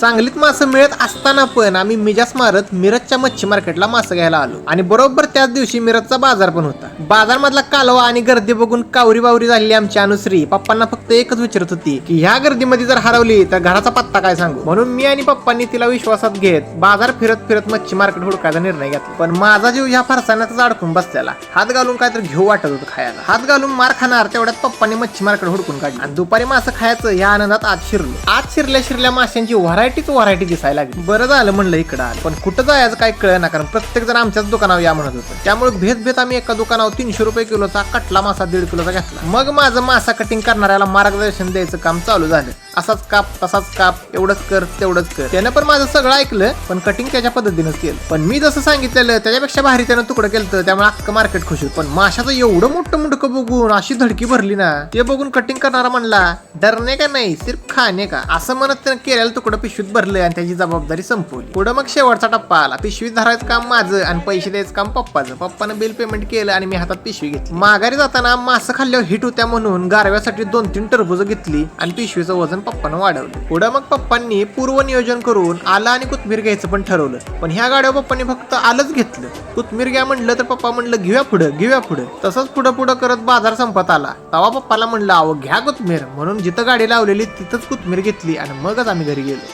सांगलीत मासे मिळत असताना पण आम्ही मिजास मारत मिरजच्या मच्छी मार्केटला मासे घ्यायला आलो. आणि बरोबर त्याच दिवशी मिरजचा बाजार पण होता. बाजार मधला कालवा आणि गर्दी बघून कावरी बावरी झालेली आमची अनुश्री पप्पांना फक्त एकच विचारत होती की ह्या गर्दीमध्ये जर हरवली तर घराचा पत्ता काय सांगू? म्हणून मी आणि पप्पांनी तिला विश्वासात घेत बाजार फिरत फिरत मच्छी मार्केट हुडकायचा निर्णय घेतला. पण माझा जीव ह्या फरसाण्यातच अडकून बसलेला. हात घालून काय तर घेऊ वाटत होतं खायला. हात घालून मार खाणार तेवढ्यात पप्पांनी मच्छी मार्केट हुडकून काढली. आणि दुपारी मासं खायचं या आनंदात आज शिरलो. आज शिरल्या शिरल्या माशांची व्हरायटीच व्हरायटी दिसायला लागली. बरं झालं म्हणलं इकडं आलं. पण कुठं जायचं काय कळलं ना कारण प्रत्येक जण आमच्याच दुकानावर या म्हणत होतं. त्यामुळे भेद भेद आम्ही एका दुकानावर तीनशे रुपये किलोचा कटला मासा दीड किलोचा घेतला. मग माझं मासा कटिंग करणाऱ्याला मार्गदर्शन द्यायचं काम चालू झालं. असाच काप तसाच काप एवढंच कर तेवढंच कर. त्यानं पण माझं सगळं ऐकलं पण कटिंग त्याच्या पद्धतीनंच केलं. पण मी जसं सांगितलेलं त्याच्यापेक्षा भारी त्यानं तुकडं केलं त्यामुळे अख्खं मार्केट खुश होतं. पण माशाचं एवढं मोठं मुंडकं बघून अशी धडकी भरली ना ते बघून कटिंग करणारा म्हणला डरणे का नाही? सिर्फ खाणे का? असं म्हणत त्यानं केलेलं तुकडं पिशवीत भरलं आणि त्याची जबाबदारी संपवली. पुढं मग शेवटचा टप्पा आला. पिशवीत धरायचं काम माझं आणि पैसे द्यायचं काम पप्पाचं. पप्पानं बिल पेमेंट केलं आणि मी हातात पिशवी घेतली. माघारी जाताना मासं खाल्ल्यावर हिट होत्या म्हणून गारव्यासाठी दोन तीन टरबुज घेतली आणि पिशवीचं वजन पप्पानं वाढवलं. पुढं मग पप्पांनी पूर्व नियोजन करून आलं आणि कोथमीर घ्यायचं पण ठरवलं. पण ह्या गाड्या पप्पांनी फक्त आलंच घेतलं. कोथमीर घ्या म्हणलं तर पप्पा म्हणलं घेऊया पुढं घेऊया पुढं. तसंच पुढं पुढं करत बाजार संपत आला. तवा पप्पाला म्हणलं अहो घ्या कोथमीर म्हणून जिथं गाडी लावलेली तिथंच कोथमीर घेतली आणि मगच आम्ही घरी गेलो.